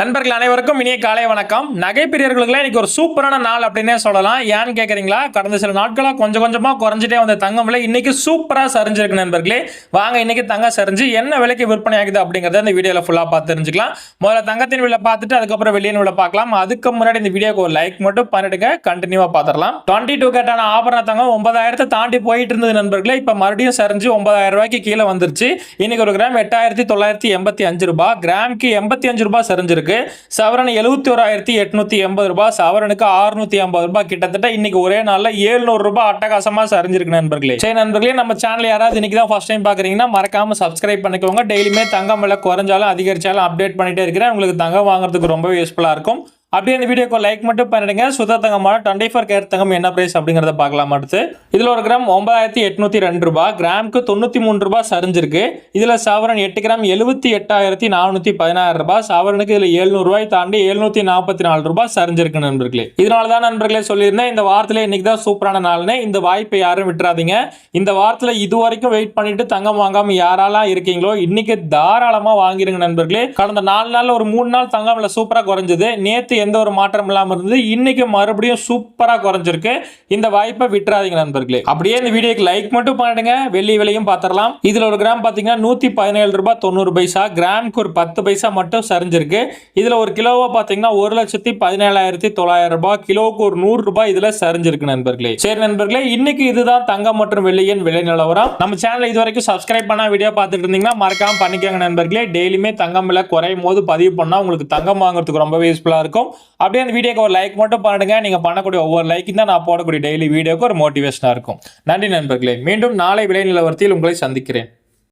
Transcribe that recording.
நண்பர்கள் அனைவருக்கும் இனிய காலை வணக்கம். நகை பிரியர்களுக்குலாம் இன்னைக்கு ஒரு சூப்பரான நாள் அப்படின்னே சொல்லலாம். ஏன்னு கேட்குறீங்களா கடந்த சில நாட்களாக கொஞ்சம் கொஞ்சமாக குறைஞ்சிட்டே வந்த தங்கம் விலை இன்னைக்கு சூப்பராக சரிஞ்சிருக்கு நண்பர்களே. வாங்க இன்னைக்கு தங்கம் சரிஞ்சு என்ன விலைக்கு விற்பனை ஆகுது அப்படிங்கிறத இந்த வீடியோவில் ஃபுல்லாக பார்த்து தெரிஞ்சுக்கலாம். முதல்ல தங்கத்தின் விலை பார்த்துட்டு அதுக்கப்புறம் வெளியின் விலை பார்க்கலாம். அதுக்கு முன்னாடி இந்த வீடியோக்கு ஒரு லைக் மட்டும் பண்ணிடுங்க. கண்டினியூவாக பார்த்துடலாம். டுவெண்ட்டி டூ கேட்டான ஆபரண தங்கம் ஒன்பதாயிரத்தை தாண்டி போயிட்டு இருந்தது நண்பர்களே. இப்போ மறுபடியும் சரிஞ்சு ஒன்பதாயிரம் ரூபாய்க்கு கீழே வந்துருச்சு. இன்னைக்கு ஒரு கிராம் எட்டாயிரத்தி தொள்ளாயிரத்தி எண்பத்தி அஞ்சு ரூபாய். கிராமுக்கு எண்பத்தி அஞ்சு ரூபாய் சரிஞ்சிருக்கு. சவரன் எழுபத்தி ஓராயிரத்தி எட்நூத்தி எண்பது ரூபாய் சவரனுக்கு அறுநூத்தி ஐம்பது ரூபாய். கிட்டத்தட்ட இன்னைக்கு ஒரே நாள்ல ஏழ்நூறு ரூபாய் அட்டகாசமா சரிஞ்சிருக்கு நண்பர்களே. சரி நண்பர்களே நம்ம சேனல் யாராவது இன்னைக்கு தான் ஃபர்ஸ்ட் டைம் பாக்குறீங்கன்னா மறக்காம சப்ஸ்கிரைப் பண்ணிக்கோங்க. டெய்லியுமே தங்கம் விலை குறைஞ்சாலும் அதிகரிச்சாலும் அப்டேட் பண்ணிட்டே இருக்கிறேன். உங்களுக்கு தங்கம் வாங்குறதுக்கு ரொம்பவே யூஸ்ஃபுல்லா இருக்கும். அப்படியே இந்த வீடியோக்கு லைக் மட்டும் பண்ணிடுங்க. சுத்த தங்கமான டுவெண்ட்டி ஃபோர் கேர் தங்கம் என்ன பிரைஸ் அப்படிங்கிறத பார்க்கலாம் அடுத்து. இதில் ஒரு கிராம் ஒன்பதாயிரத்தி எட்நூற்றி ரெண்டு ரூபாய் கிராமுக்கு தொண்ணூற்றி மூணு ரூபாய் சரிஞ்சிருக்கு. இதில் சவரன் எட்டு கிராம் எழுபத்தி எட்டாயிரத்தி நானூற்றி பதினாறு ரூபாய் சவரனுக்கு இதில் எழுநூறுபாய் தாண்டி எழுநூற்றி நாற்பத்தி நாலு ரூபாய் சரிஞ்சிருக்கு நண்பர்களே. இதனால தான் நண்பர்களே சொல்லியிருந்தேன் இந்த வாரத்தில் இன்னைக்கு தான் சூப்பரான நாள்னு. இந்த வாய்ப்பை யாரும் விட்டுறாதீங்க. இந்த வாரத்தில் இது வரைக்கும் வெயிட் பண்ணிட்டு தங்கம் வாங்காமல் யாரெல்லாம் இருக்கீங்களோ இன்னைக்கு தாராளமாக வாங்கிருங்க நண்பர்களே. கடந்த நாலு நாளில் ஒரு மூணு நாள் தங்கம் விலை சூப்பராக குறைஞ்சது. நேற்று எந்த ஒரு மாற்றம் இல்லாமல் இருந்தது. இன்னைக்கு மறுபடியும் சூப்பராக குறைஞ்சிருக்கு. இந்த வாய்ப்பை விட்டுறாதீங்க நண்பர்களே. அப்படியே இந்த வீடியோக்கு லைக் மட்டும் பண்ணிடுங்க. வெள்ளி விலையும் பார்த்துடலாம். இதில் ஒரு கிராம் பார்த்தீங்கன்னா நூற்றி பதினேழு ரூபாய் தொண்ணூறு பைசா. கிராமுக்கு ஒரு பத்து பைசா மட்டும் சரிஞ்சிருக்கு. இதில் ஒரு கிலோவை பார்த்தீங்கன்னா ஒரு லட்சத்தி பதினேழாயிரத்தி தொள்ளாயிரம் ரூபாய். கிலோவுக்கு ஒரு நூறு ரூபாய் இதில் சரிஞ்சிருக்கு நண்பர்களே. சரி நண்பர்களே இன்னைக்கு இதுதான் தங்கம் மற்றும் வெள்ளியின் விலை நிலவரம். நம்ம சேனலை இது வரைக்கும் சப்ஸ்கிரைப் பண்ண வீடியோ பார்த்துட்டு இருந்தீங்கன்னா மறக்காம பண்ணிக்கோங்க நண்பர்களே. டெய்லியுமே தங்கம் விலை குறையும் போது பதிவு பண்ணால் உங்களுக்கு தங்கம் வாங்குறதுக்கு ரொம்பவே யூஸ்ஃபுல்லாக இருக்கும். அப்படியே அந்த வீடியோக்கு ஒரு லைக் மட்டும் பண்ணுங்க நீங்கள் பண்ணக்கூடிய ஒவ்வொரு லைக்கும் தான் நான் போடக்கூடிய டெய்லி வீடியோக்கு ஒரு மோட்டிவேஷனாக இருக்கும். நன்றி நண்பர்களே. மீண்டும் நாளை விலை நிலவரத்தில் உங்களை சந்திக்கிறேன்.